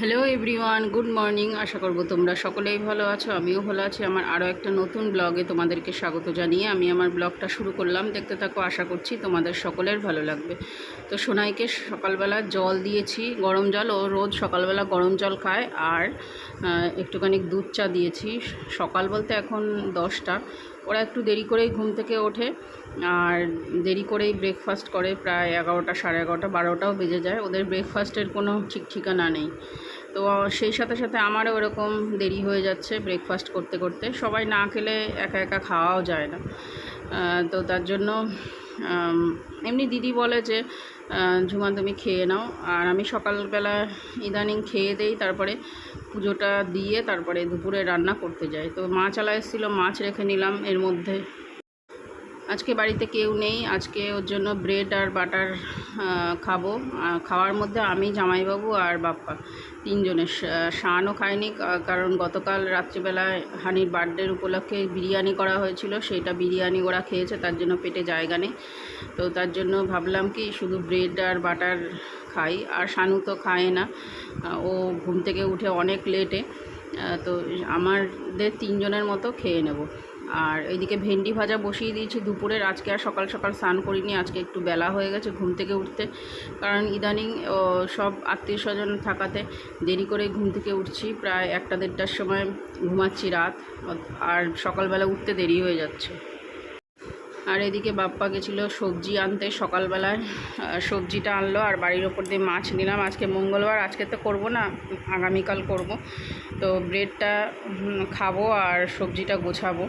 Hello everyone good morning আশা করব তোমরা সকলেই ভালো আছো, আমিও ভালো আছি। আমার আরও একটা নতুন ব্লগে তোমাদেরকে স্বাগত জানিয়ে আমি আমার ব্লগটা শুরু করলাম। দেখতে থাকো, আশা করছি তোমাদের সকলের ভালো লাগবে। তো সোনাইকে সকালবেলা জল দিয়েছি, গরম জল, ও রোজ সকালবেলা গরম জল খায় আর একটুখানি দুধ চা দিয়েছি। সকাল বলতে এখন দশটা, ওরা একটু দেরি করেই ঘুম থেকে ওঠে আর দেরি করেই ব্রেকফাস্ট করে, প্রায় এগারোটা, সাড়ে এগারোটা, বারোটাও বেজে যায়। ওদের ব্রেকফাস্টের কোনো ঠিক ঠিকানা নেই। তো সেই সাথে সাথে আমারও ওরকম দেরি হয়ে যাচ্ছে ব্রেকফাস্ট করতে করতে। সবাই না খেলে একা একা খাওয়াও যায় না। তো তার জন্য এমনি দিদি বলে যে ঝুমা তুমি খেয়ে নাও। আর আমি সকালবেলা ইদানিং খেয়ে দেই, তারপরে পুজোটা দিয়ে তারপরে দুপুরে রান্না করতে যাই। তো মাছ আলা এসেছিল, মাছ রেখে নিলাম এর মধ্যে। আজকে বাড়িতে কেউ নেই। আজকে ওর জন্য ব্রেড আর বাটার খাব। খাওয়ার মধ্যে আমি, জামাইবাবু আর বাপ্পা তিনজনের শানও খায়নি কারণ গতকাল রাত্রিবেলায় হানির বার্থডের উপলক্ষে বিরিয়ানি করা হয়েছিল। সেটা বিরিয়ানি ওরা খেয়েছে, তার জন্য পেটে জায়গা নেই। তো তার জন্য ভাবলাম কি, শুধু ব্রেড আর বাটার খাই। আর শানু তো খায় না। ও ঘুম থেকে উঠে অনেক লেটে তো আমাদের তিনজনের মতো খেয়ে নেব। আর এইদিকে ভেন্ডি ভাজা বসিয়ে দিয়েছি দুপুরের। আজকে আর সকাল সকাল স্নান করিনি, আজকে একটু বেলা হয়ে গেছে ঘুম থেকে উঠতে। কারণ ইদানিং সব আত্মীয় স্বজন থাকাতে দেরি করে ঘুম থেকে উঠছি। প্রায় একটা দেড়টার সময় ঘুমাচ্ছি রাত। আর সকালবেলা উঠতে দেরি হয়ে যাচ্ছে। আর এদিকে বাপ্পা গেছিল সবজি আনতে সকালবেলায়। সবজিটা আনলো আর বাড়ির ওপর দিয়ে মাছ নিলাম। আজকে মঙ্গলবার, আজকে তো করব না, আগামীকাল করব। তো ব্রেডটা খাব আর সবজিটা গোছাবো।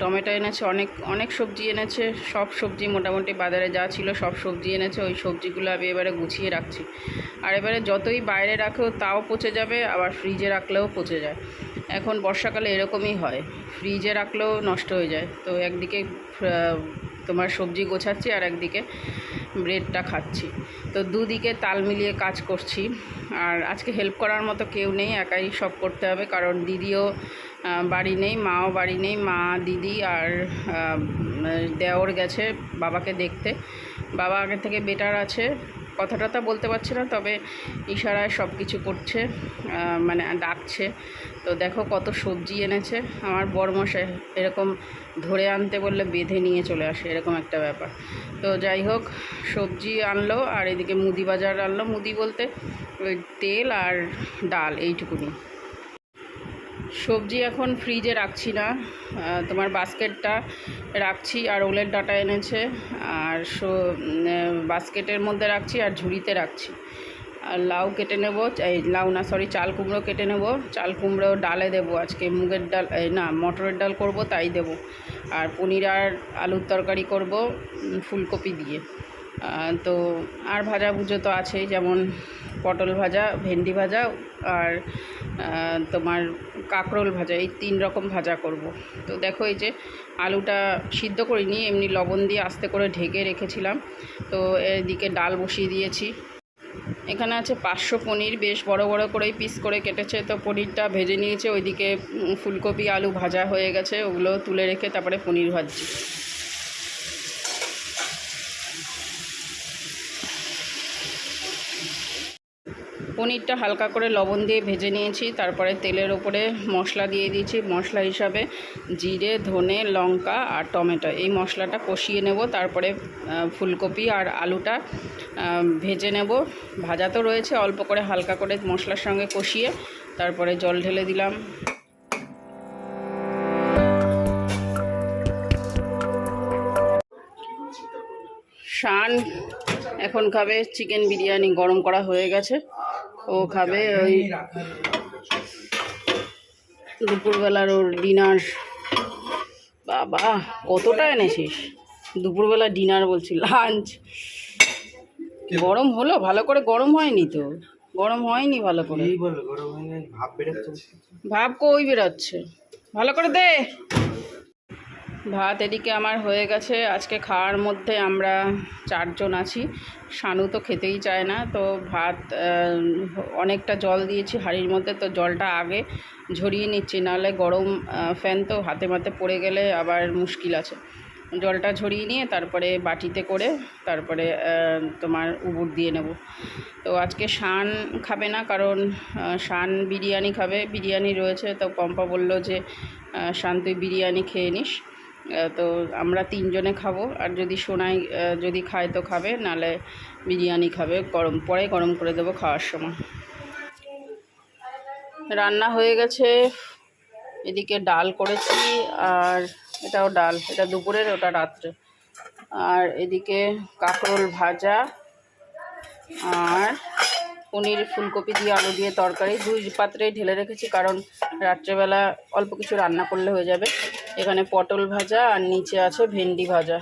টমেটো এনেছে, অনেক অনেক সবজি এনেছে। সব সবজি মোটামুটি বাজারে যা ছিল সব সবজি এনেছে। ওই সবজিগুলো আমি এবারে গুছিয়ে রাখছি। আর এবারে যতই বাইরে রাখো, তাও পচে যাবে, আবার ফ্রিজে রাখলেও পচে যায়। এখন বর্ষাকালে এরকমই হয়। ফ্রিজে রাখলেও নষ্ট হয়ে যায়। তো একদিকে তোমার সবজি গোছাচ্ছি আর একদিকে ব্রেডটা খাচ্ছি। তো দুদিকে তাল মিলিয়ে কাজ করছি। আর আজকে হেল্প করার মতো কেউ নেই, একাই সব করতে হবে। কারণ দিদিও বাড়ি নেই, মাও বাড়ি নেই, মা, দিদি আর দেওর গেছে বাবাকে দেখতে। বাবা আগে থেকে বেটার আছে। কথা তো বলতে পারছে না, তবে ইশারায় সব কিছু করছে মানে ডাকছে। তো দেখো কত সবজি এনেছে। আমার বড়মশাই এরকম ধরে আনতে বললে বেঁধে নিয়ে চলে আসে, এরকম একটা ব্যাপার। তো যাই হোক, সবজি আনলো আর এদিকে মুদি বাজার আনলো। মুদি বলতে ওই তেল আর ডাল, এইটুকুনি। সবজি এখন ফ্রিজে রাখছি না। তোমার বাস্কেটটা রাখছি আর ওলের ডাটা এনেছে আর বাস্কেটের মধ্যে রাখছি আর ঝুড়িতে রাখছি। আর লাউ কেটে নেব, এই লাউ না সরি চাল কুমড়ো কেটে নেব। চাল কুমড়ো ডালে দেবো আজকে, মুগের ডাল না, মটরের ডাল করব, তাই দেব। আর পনির আর আলুর তরকারি করব ফুলকপি দিয়ে। তো আর ভাজা ভুজো তো আছেই, যেমন পটল ভাজা, ভেন্ডি ভাজা আর তোমার কাঁকরোল ভাজা, এই তিন রকম ভাজা করব। তো দেখো এই যে আলুটা সিদ্ধ করিনি, এমনি লবণ দিয়ে আস্তে করে ঢেকে রেখেছিলাম। তো এদিকে ডাল বসিয়ে দিয়েছি। এখানে আছে পাঁচশো পনির, বেশ বড় বড় করেই পিস করে কেটেছে। তো পনিরটা ভেজে নিয়েছে, ওইদিকে ফুলকপি আলু ভাজা হয়ে গেছে, ওগুলো তুলে রেখে তারপরে পনির ভাজছি। পনিরটা হালকা করে লবণ দিয়ে ভেজে নিয়েছি, তারপরে তেলের ওপরে মশলা দিয়ে দিয়েছি, মশলা হিসাবে জিরে, ধনে, লঙ্কা আর টমেটো। এই মশলাটা কষিয়ে নেব, তারপরে ফুলকপি আর আলুটা ভেজে নেব। ভাজা তো রয়েছে, অল্প করে হালকা করে মশলার সঙ্গে কষিয়ে তারপরে জল ঢেলে দিলাম। শান এখন খাবে চিকেন বিরিয়ানি, গরম করা হয়ে গেছে। ও খাবে ওই দুপুরবেলার ওর ডিনার বাবা কতটা এনেছিস? দুপুরবেলা ডিনার বলছি লাঞ্চ গরম হলো ভালো করে গরম হয়নি তো? গরম হয়নি ভালো করে? ভাব কই বেরোচ্ছে? ভালো করে দে। ভাত এদিকে আমার হয়ে গেছে। আজকে খাওয়ার মধ্যে আমরা চারজন আছি। শানু তো খেতেই চায় না, তো ভাত অনেকটা জল দিয়েছি হাঁড়ির মধ্যে, তো জলটা আগে ঝরিয়ে নিচ্ছি। নাহলে গরম ফ্যান তো হাতে মাতে পড়ে গেলে আবার মুশকিল আছে। জলটা ঝরিয়ে নিয়ে তারপরে বাটিতে করে তারপরে তোমার উবুর দিয়ে নেব। তো আজকে শান খাবে না, কারণ শান বিরিয়ানি খাবে। বিরিয়ানি রয়েছে, তো পম্পা বলল যে শান তুই বিরিয়ানি খেয়ে নিস। তো আমরা তিনজনে খাব। আর যদি সোনাই যদি খায় তো খাবে, নালে বিরিয়ানি খাবে। গরম, পরে গরম করে দেবো খাওয়ার সময়। রান্না হয়ে গেছে। এদিকে ডাল করেছি, আর এটাও ডাল। এটা দুপুরের, ওটা রাত্রে। আর এদিকে কাঁকরোল ভাজা, আর পনির, ফুলকপি দিয়ে আলু দিয়ে তরকারি, দুই পাত্রেই ঢেলে রেখেছি কারণ রাত্রেবেলা অল্প কিছু রান্না করলে হয়ে যাবে। এখানে পটল ভাজা আর নিচে আছে ভেন্ডি ভাজা।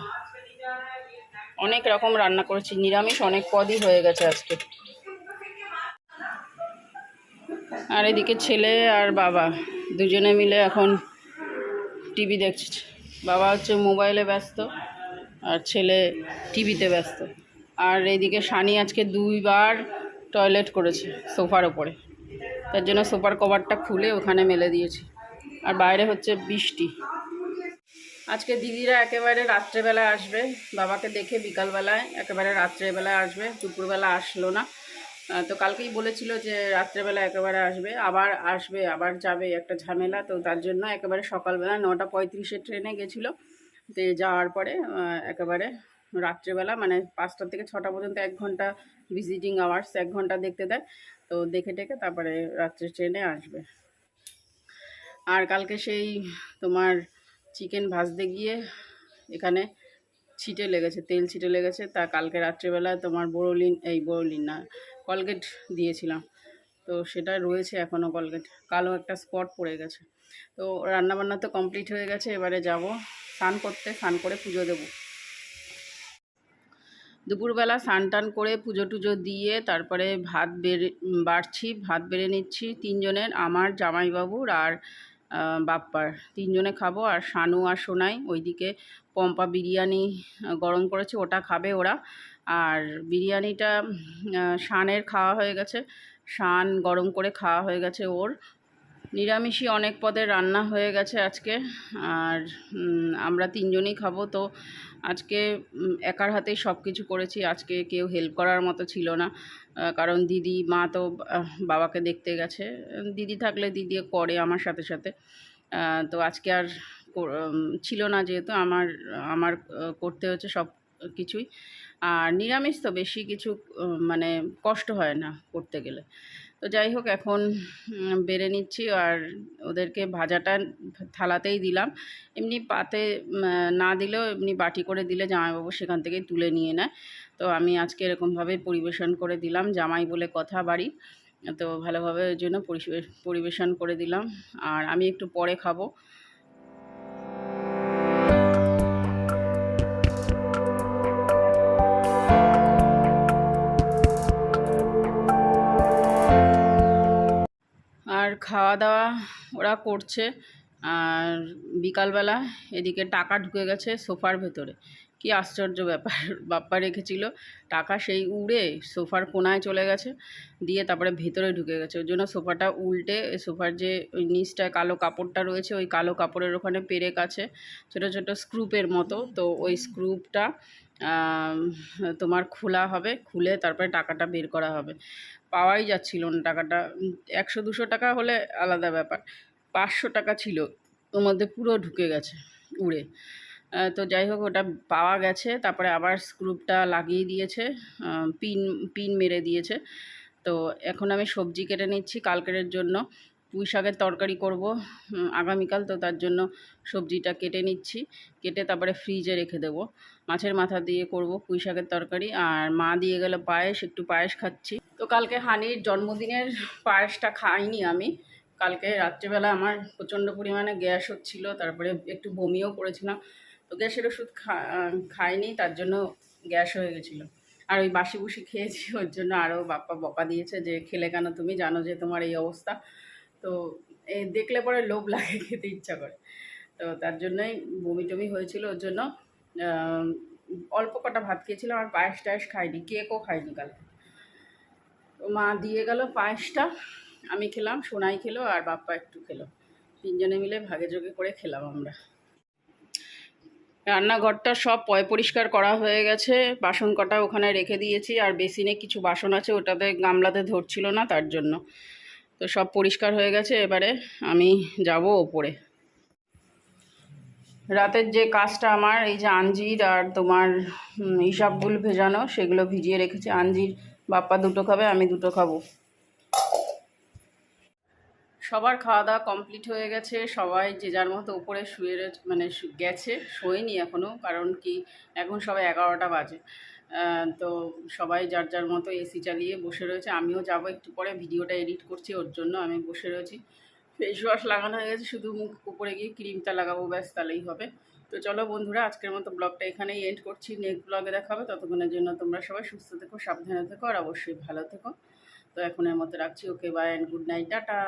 অনেক রকম রান্না করেছি, নিরামিষ অনেক পদই হয়ে গেছে আজকে। আর এদিকে ছেলে আর বাবা, দুজনে মিলে এখন টিভি দেখছে। বাবা হচ্ছে মোবাইলে ব্যস্ত আর ছেলে টিভিতে ব্যস্ত। আর এদিকে সানি আজকে দুইবার টয়লেট করেছে সোফার ওপরে। তার জন্য সোফার কভারটা খুলে ওখানে মেলে দিয়েছি। আর বাইরে হচ্ছে বৃষ্টি। আজকে দিদিরা একেবারে রাত্রেবেলায় আসবে। বাবাকে দেখে বিকালবেলায় একেবারে রাত্রেবেলায় আসবে। দুপুরবেলা আসলো না। তো কালকেই বলেছিল যে রাত্রেবেলা একেবারে আসবে। আবার আসবে, আবার যাবে, একটা ঝামেলা। তো তার জন্য একেবারে সকালবেলা নটা পঁয়ত্রিশে ট্রেনে গেছিল। তো যাওয়ার পরে একেবারে রাত্রেবেলা মানে পাঁচটা থেকে ছটা পর্যন্ত এক ঘণ্টা ভিজিটিং আওয়ার্স এক ঘণ্টা দেখতে দেয়। তো দেখে টেকে তারপরে রাত্রে ট্রেনে আসবে। আর কালকে সেই তোমার চিকেন ভাজতে গিয়ে এখানে ছিটে লেগেছে, তেল ছিটে লেগেছে। তা কালকে রাত্রেবেলা তোমার বোরোলিন, এই বোরোলিন না, কলগেট দিয়েছিলাম। তো সেটা রয়েছে এখনও কলগেট। কালো একটা স্পট পড়ে গেছে। তো রান্নাবান্না তো কমপ্লিট হয়ে গেছে, এবারে যাব স্নান করতে, স্নান করে পুজো দেবো। দুপুরবেলা স্নান টান করে পুজো টুজো দিয়ে তারপরে ভাত বেড়ে বাড়ছি, ভাত বেড়ে নিচ্ছি তিনজনের, আমার, জামাইবাবুর আর বাপ্পার। তিনজনে খাব আর শানু আর সোনাই, ওইদিকে পম্পা বিরিয়ানি গরম করেছে, ওটা খাবে ওরা। আর বিরিয়ানিটা শানের খাওয়া হয়ে গেছে। শান গরম করে খাওয়া হয়ে গেছে ওর। নিরামিষই অনেক পদের রান্না হয়ে গেছে আজকে, আর আমরা তিনজনই খাব। তো আজকে একার হাতেই সব কিছু করেছি। আজকে কেউ হেল্প করার মতো ছিল না কারণ দিদি, মা তো বাবাকে দেখতে গেছে। দিদি থাকলে দিদি করে আমার সাথে সাথে। তো আজকে আর ছিল না যেহেতু, আমার আমার করতে হচ্ছে সব কিছুই আর নিরামিষ তো বেশি কিছু মানে কষ্ট হয় না করতে গেলে। তো যাই হোক, এখন বেড়ে নিচ্ছি আর ওদেরকে ভাজাটা থালাতেই দিলাম। এমনি পাতে না দিলেও এমনি বাটি করে দিলে জামাইবাবু সেখান থেকেই তুলে নিয়ে নেয়। তো আমি আজকে এরকমভাবে পরিবেশন করে দিলাম, জামাই বলে কথা বাড়ি। তো ভালোভাবে ওই জন্য পরিবেশন করে দিলাম। আর আমি একটু পরে খাব। খাওয়া দাওয়া ওরা করছে। আর বিকালবেলা এদিকে টাকা ঢুকে গেছে সোফার ভেতরে। কি আশ্চর্য ব্যাপার, বাপ্পা রেখেছিল। টাকা সেই উড়ে সোফার কোনায় চলে গেছে, দিয়ে তারপরে ভেতরে ঢুকে গেছে। ওই জন্য সোফাটা উল্টে সোফার যে ওই নিচটায় কালো কাপড়টা রয়েছে, ওই কালো কাপড়ের ওখানে পেরেক আছে, ছোটো ছোটো স্ক্রুপের মতো। তো ওই স্ক্রুপটা তোমার খোলা হবে, খুলে তারপরে টাকাটা বের করা হবে। পাওয়াই যাচ্ছিল না টাকাটা। একশো দুশো টাকা হলে আলাদা ব্যাপার। পাঁচশো টাকা ছিল, ওর মধ্যে পুরো ঢুকে গেছে উড়ে। তো যাই হোক, ওটা পাওয়া গেছে, তারপরে আবার স্ক্রুপটা লাগিয়ে দিয়েছে পিন পিন মেরে দিয়েছে। তো এখন আমি সবজি কেটে নিচ্ছি কালকের জন্য। পুঁই শাকের তরকারি করব আগামীকাল, তো তার জন্য সবজিটা কেটে নিচ্ছি। কেটে তারপরে ফ্রিজে রেখে দেবো। মাছের মাথা দিয়ে করব পুঁই শাকের তরকারি। আর মা দিয়ে গেল পায়েস, একটু পায়েস খাচ্ছি। তো কালকে হানির জন্মদিনের পায়েসটা খাইনি আমি। কালকে রাত্রিবেলা আমার প্রচণ্ড পরিমাণে গ্যাস হচ্ছিল, তারপরে একটু বমিও করেছিলাম তো গ্যাসের ওষুধ খাইনি, তার জন্য গ্যাস হয়ে গেছিল। আর ওই বাসি বুসি খেয়েছি, ওর জন্য আরও বাপ্পা বকা দিয়েছে যে, খেলে কেন? তুমি জানো যে তোমার এই অবস্থা। তো দেখলে পরে লোভ লাগে, খেতে ইচ্ছা করে। তো তার জন্যই বমি টমি হয়েছিল ওর জন্য। অল্প কটা ভাত খেয়েছিলাম, আর পায়েস টায়েস খাইনি, কেকও খাইনি কালকে। তো মা দিয়ে গেল পায়েসটা আমি খেলাম সোনাই খেলো আর বাপ্পা একটু খেলো। তিনজনে মিলে ভাগে যোগে করে খেলাম আমরা। রান্নাঘরটা সব পয় পরিষ্কার করা হয়ে গেছে বাসন কটা ওখানে রেখে দিয়েছি আর বেসিনে কিছু বাসন আছে ওটাতে গামলাতে ধরছিল না তার জন্য। তো সব পরিষ্কার হয়ে গেছে এবারে আমি যাব ওপরে। রাতের যে কাজটা আমার এই যে আঞ্জির আর তোমার উম, ইসাবগুল ভেজানো সেগুলো ভিজিয়ে রেখেছি। আঞ্জির বাপ্পা দুটো খাবে, আমি দুটো খাব। সবার খাওয়া দাওয়া কমপ্লিট হয়ে গেছে। সবাই যে যার মতো উপরে শুয়ে মানে গেছে, শোয়নি এখনও কারণ কি, এখন সবাই এগারোটা বাজে। তো সবাই যার যার মতো এসি চালিয়ে বসে রয়েছে। আমিও যাব একটু পরে, ভিডিওটা এডিট করছি ওর জন্য, আমি বসে রয়েছি। ফেস ওয়াশ লাগানো হয়ে গেছে, শুধু মুখ উপরে গিয়ে ক্রিমটা লাগাবো, ব্যাস, তাহলেই হবে। তো চলো বন্ধুরা, আজকের মতো ব্লগটা এখানেই এন্ড করছি। নেক্সট ব্লগে দেখা হবে ততক্ষণের জন্য তোমরা সবাই সুস্থ থেকো, সাবধানে থেকো, আর অবশ্যই ভালো থেকো। তো এখন এর মতো রাখছি। Okay bye and good night tata.